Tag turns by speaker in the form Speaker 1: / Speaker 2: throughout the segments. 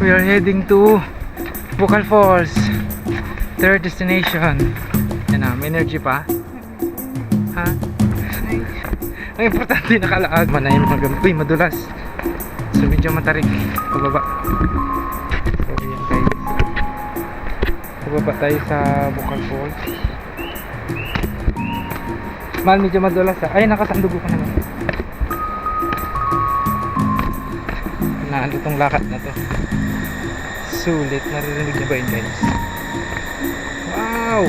Speaker 1: We are heading to Bukal Falls. Third destination. Yan na, may energy pa. Ha? Ang importante nakalaag. Manay mga gamit. Uy, madulas. So medyo matarik. Pababa. So yan guys. Pababa tayo sa Bukal Falls. Mahal, medyo madulas ha. Ay, nakasandugo ka naman. Naano tong lakad na to. Sulit. Naririnig niyo ba yun guys? Wow!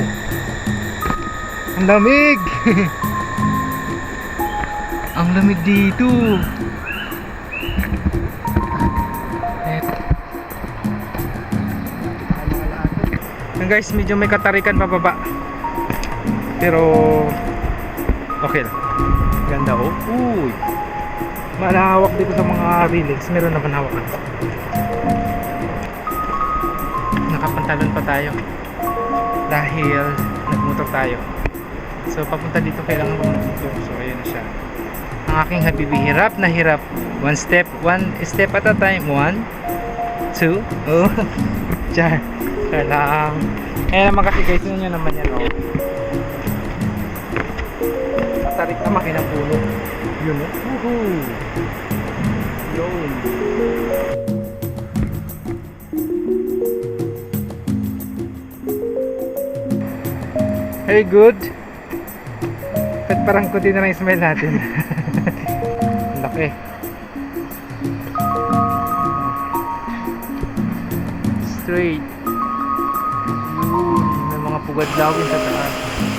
Speaker 1: Ang lamig! Ang lamig dito! Eto. Yan guys, medyo may katarikan pababa. Pero okay lang. Ganda oh. Uy! Malawak dito sa mga railings. Meron naman hawakan. Nakapantalon pa tayo. Dahil nagmotor tayo. So papunta dito kailangan ko magmotor. So ayun na siya. Ang aking habibi hirap na hirap. One step, one step at a time. One, two, oh. Char. Char lang. Kaya naman kasi guys, yun yun naman yan oh. Matarik na makinang puno. Yun oh. Woohoo! Yun. Very good. At parang kunti na lang smile natin. Laki. Straight. Yun. May mga pugad lawin sa taas.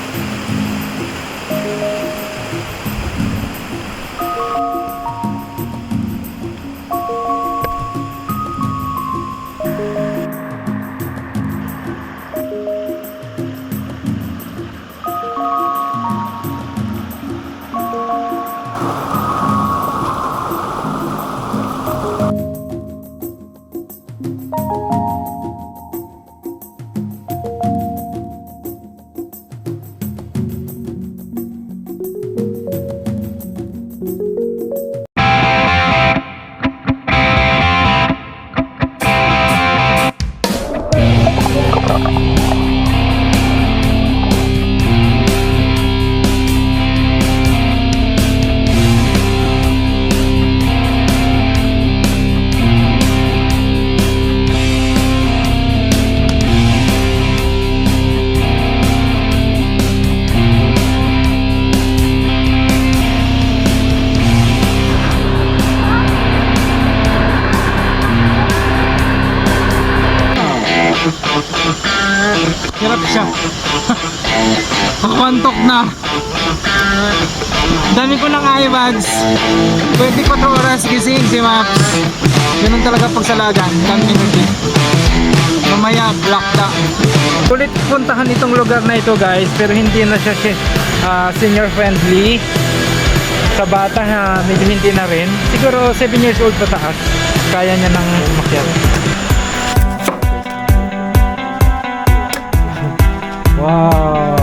Speaker 1: Hirap siya. Pakantok na. Dami ko ng eye bags. 24 oras gising si Maps. Ganun talaga pag sa lagan. Community. Mamaya, black da. Kulit puntahan itong lugar na ito guys. Pero hindi na siya si- ah, senior friendly. Sa bata na medyo hindi na rin. Siguro 7 years old pataas. Kaya niya nang umakyat. Wow.